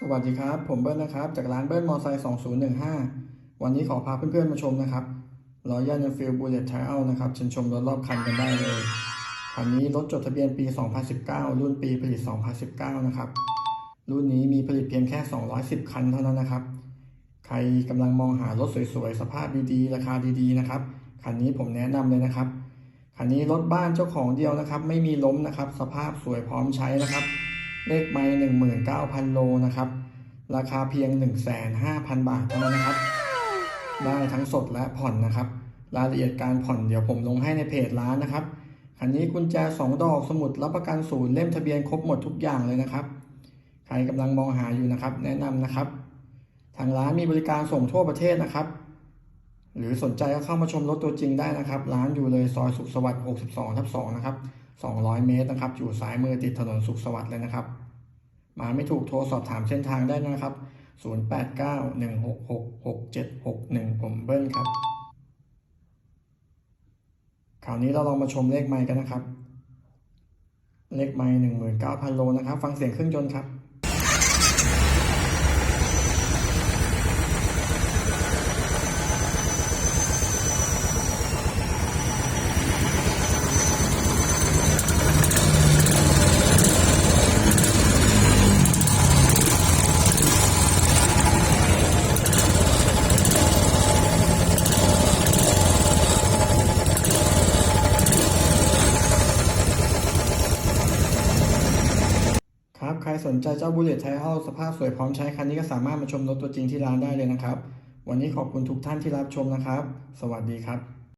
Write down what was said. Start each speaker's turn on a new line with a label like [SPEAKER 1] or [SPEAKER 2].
[SPEAKER 1] สวัสดีครับ ผมเบิ้ลนะครับ จากร้านเบิ้ลมอไซค์2015 วันนี้ขอพาเพื่อนๆมาชมนะครับรอยัล n ฟิลบูเลตไทเอานะครับเชิญชมรถรอบคันกันได้เลยคันนี้รถจดทะเบียนปี 2019 รุ่นปีผลิต 2019 นะครับ รุ่นนี้มีผลิตเพียงแค่ 210 คันเท่านั้นนะครับ ใครกำลังมองหารถสวยๆ สภาพดีๆ ราคาดีๆ นะครับ คันนี้ผมแนะนำเลยนะครับ คันนี้รถบ้านเจ้าของเดียวนะครับ ไม่มีล้มนะครับ สภาพสวยพร้อมใช้นะครับ เลขไม้หนึ่งหมื่นเก้าพันโลนะครับ ราคาเพียงหนึ่งแสนห้าพันบาทเท่านั้นนะครับ ได้ทั้งสดและผ่อนนะครับ รายละเอียดการผ่อนเดี๋ยวผมลงให้ในเพจร้านนะครับ คันนี้กุญแจสองดอกสมุดรับประกันศูนย์เล่มทะเบียนครบหมดทุกอย่างเลยนะครับ ใครกำลังมองหาอยู่นะครับ แนะนำนะครับ ทางร้านมีบริการส่งทั่วประเทศนะครับ หรือสนใจก็เข้ามาชมรถตัวจริงได้นะครับ ร้านอยู่เลยซอยสุขสวัสดิ์ 62 ทับ 2 นะครับ 200 เมตรนะครับ อยู่ซ้ายมือติดถนนสุขสวัสดิ์เลยนะครับ มาไม่ถูกโทรสอบถามเส้นทางได้นะครับ 0891666761 ผมเบิ้ลครับ คราวนี้เราลองมาชมเลขไมค์กันนะครับ เลขไมค์19,000 โลนะครับ ฟังเสียงเครื่องยนต์ครับ ครับใครสนใจเจ้าบูเลตไทเอาสภาพสวยพร้อมใช้คันนี้ก็สามารถมาชมรถตัวจริงที่ร้านได้เลยนะครับ วันนี้ขอบคุณทุกท่านที่รับชมนะครับ สวัสดีครับ